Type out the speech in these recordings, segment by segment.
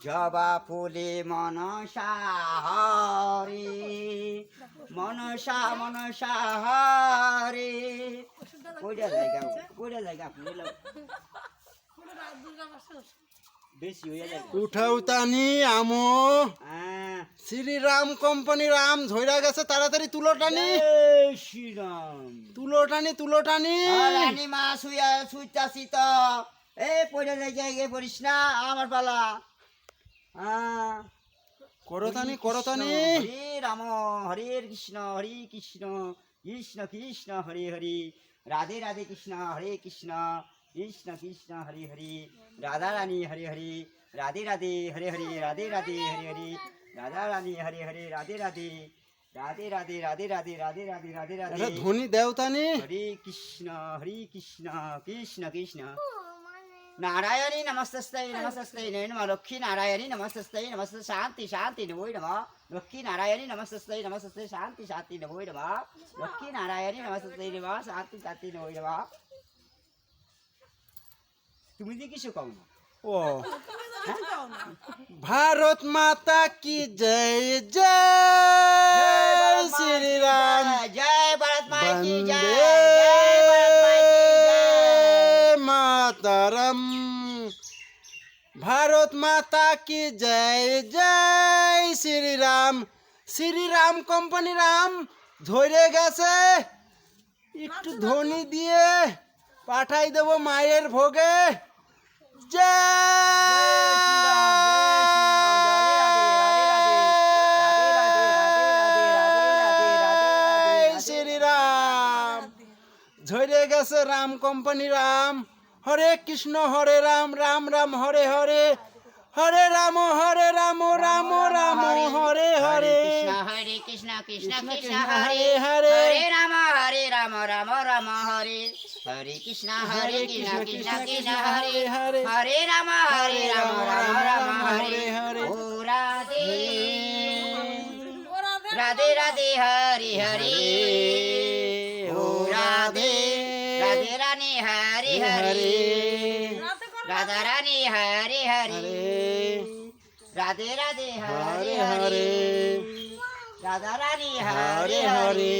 জবা ফুলে মনসা হরে। মনসা মনসা হরে। কইটা জায়গা কইটা জায়গা হয়ে যায় উঠাও তানি আমো। হ্যাঁ। শ্রীরাম কোম্পানির আম ধইরা গেছে তাড়াতাড়ি তুলো টানি। শ্রীরাম। তুলো টানি তুলো টানি। রানী মা শুইয়া শুইতাছি তো। এ পড়ে যাই জায়গায় পড়িস না আমার পালা। হ্যাঁ করতানি করতানি। হরে রাম হরে কৃষ্ণ হরে কৃষ্ণ কৃষ্ণ কৃষ্ণ হরে হরে। রাধে রাধে কৃষ্ণ হরে কৃষ্ণ কৃষ্ণ কৃষ্ণ হরে হরে। রাধা রানী হরে হরে। রাধে রাধে হরে হরে। রাধে রাধে হরে হরে। রাধা রানী হরে হরে। রাধে রাধে। রাধে রাধে রাধে রাধে রাধে রাধে রাধে রাধে। ধ্বনি দেওতানি হরে কৃষ্ণ হরে কৃষ্ণ কৃষ্ণ কৃষ্ণ। नारायणी नमस्ते नमस्ते नै नम लक्ष्मी नारायणी नमस्ते नमस्ते शान्ति शान्ति नभो नम लक्ष्मी नारायणी नमस्ते नमस्ते शान्ति शान्ति नभो नम लक्ष्मी नारायणी नमस्ते नम शान्ति साति नभइ तिस ओ भारत माता की जय जय ভারত মাতা কি জয় জয় শ্রীরাম। শ্রীরাম কোম্পানি রাম ধরে গেছে। একটু ধ্বনি দিয়ে পাঠাই দেব মায়ের ভোগে। জয় শ্রীরাম। ঝরে গেছে রাম কোম্পানি রাম। হরে কৃষ্ণ হরে রাম রাম রাম হরে হরে। হরে রাম হরে রাম রাম রাম হরে হরে হরে কৃষ্ণ কৃষ্ণ কৃষ্ণ হরে হরে হরে। হরে রাম হরে রাম রাম রাম হরে হরে কৃষ্ণ হরে কৃষ্ণ কৃষ্ণ কৃষ্ণ হরে হরে। হরে রাম হরে রাম রাম রাম হরে হরে। ও রাধে রাধে রাধে হরে হরে ও রাধে রাধে রানী হরে হরে রাধা রানী হরে হরে রাধে রাধে হরে হরে রাধা রানী হরে হরে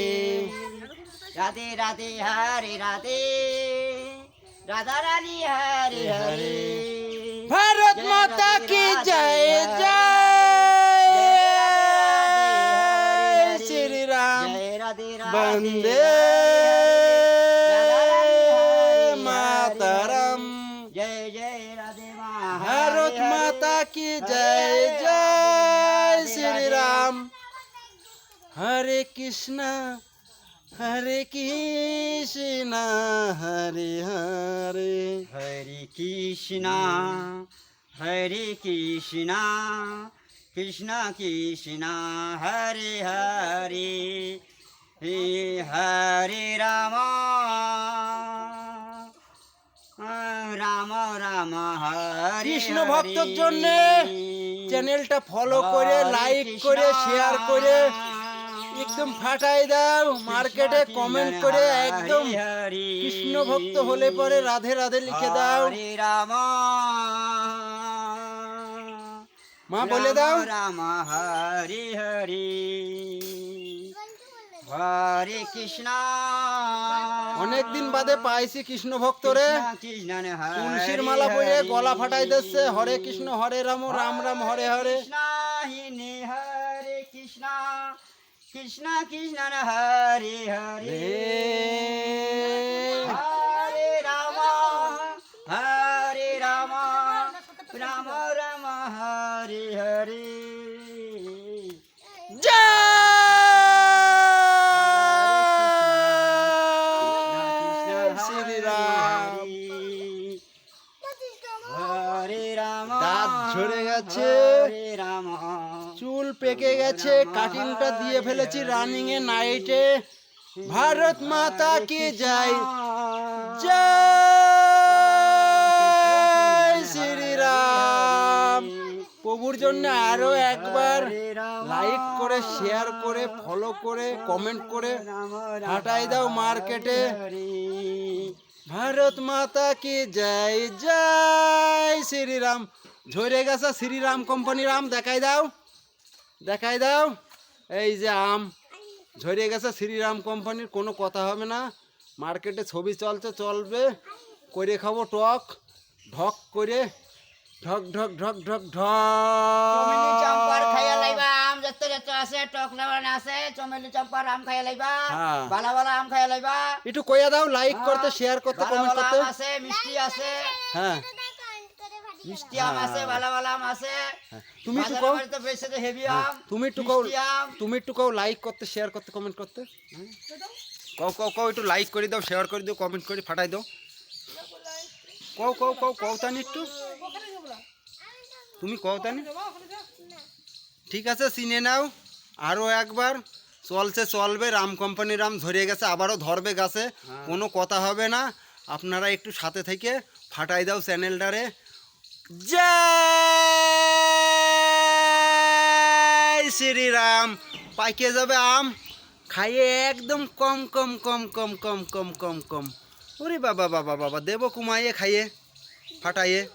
রাধে রাধে হরে রাধে রাধা রানী হরে হরে ভারত মাতা কি জয় জয় রাধে রাধে বন্দে হরে কৃষ্ণ হরে কৃষ্ণ হরে হরে হরে কৃষ্ণ হরে কৃষ্ণ কৃষ্ণ কৃষ্ণ হরে হরে হে হরে রাম রাম রাম হরে কৃষ্ণ। ভক্তর জন্য চ্যানেলটা ফলো করে লাইক করে শেয়ার করে একদম ফাটাই দাও মার্কেটে কমেন্ট করে একদম কৃষ্ণ ভক্ত হলে পরে রাধে রাধে লিখে দাও। রাম। মা বলে দাও। রাম হরি হরে। হরে কৃষ্ণ। অনেকদিন বাদে পাইছি কৃষ্ণ ভক্তরে তুলসীর মালা পরে গলা ফাটাই দিচ্ছে। হরে কৃষ্ণ হরে রাম রাম রাম হরে হরে। কৃষ্ণ। কৃষ্ণ কৃষ্ণ হরে হরে। হরে রাম হরে রাম রাম রাম হরে হরে। হরে রাম দাঁত ঝরে গেছে। হরে রাম। চুল পেকে গেছে, কাটিংটা দিয়ে ফেলেছি রানিং এ নাইটে ভারত মাতা কি যাই জয় শ্রীরাম। প্রভুর জন্য আরও একবার লাইক করে শেয়ার করে ফলো করে কমেন্ট করে, হাঁটাই দাও মার্কেটে ভারত মাতা কি জয়? জয় শ্রীরাম। ঝরে গেছে শ্রীরাম কোম্পানির আম দেখাই দাও। দেখাই দাও। এই যে আম। ঝরে গেছে শ্রীরাম কোম্পানির কোনো কথা হবে না। মার্কেটে ছবি চলছে চলবে। করে খাব টক। ঢক করে। ঢক ঢক ঢক ঢক চমেলি চম্পার খাইয়া ঢক লাইবা। আম যত যত আছে টক লাগান আছে চমেলি চম্পার আম খাইয়া লাইবা। হ্যাঁ। বালা বালা আম খাইয়া লাইবা। একটু কইয়া দাও লাইক করতে শেয়ার করতে বালা কমেন্ট করতে। আছে মিষ্টি আছে। হ্যাঁ। মিষ্টি আম আছে বালা বালা আম আছে। তুমি একটু বাজারে কও। বাড়িতে বেচে তো হেভি হ্যাঁ, আম তুমি একটু কও। তুমি একটু কও লাইক করতে শেয়ার করতে কমেন্ট করতে। হ্যাঁ? কও কও কও একটু লাইক করে দাও শেয়ার করে দাও কমেন্ট করে ফাটাই দাও। কও কও কও কও তানি একটু। তুমি কও তানি। ঠিক আছে চিনে নাও। আরও একবার। চলছে চলবে রাম কোম্পানির রাম ধরে গেছে আবারও ধরবে গাছে। কোনো কথা হবে না। আপনারা একটু সাথে থেকে ফাটাই দাও চ্যানেলটারে। জয় শ্রীরাম। পাইকে যাবে আম? খাইয়ে একদম কম কম কম কম কম কম কম কম। ওরে বাবা বাবা বাবা দেব কুমাইয়ে খাইয়ে, ফাটাইয়ে।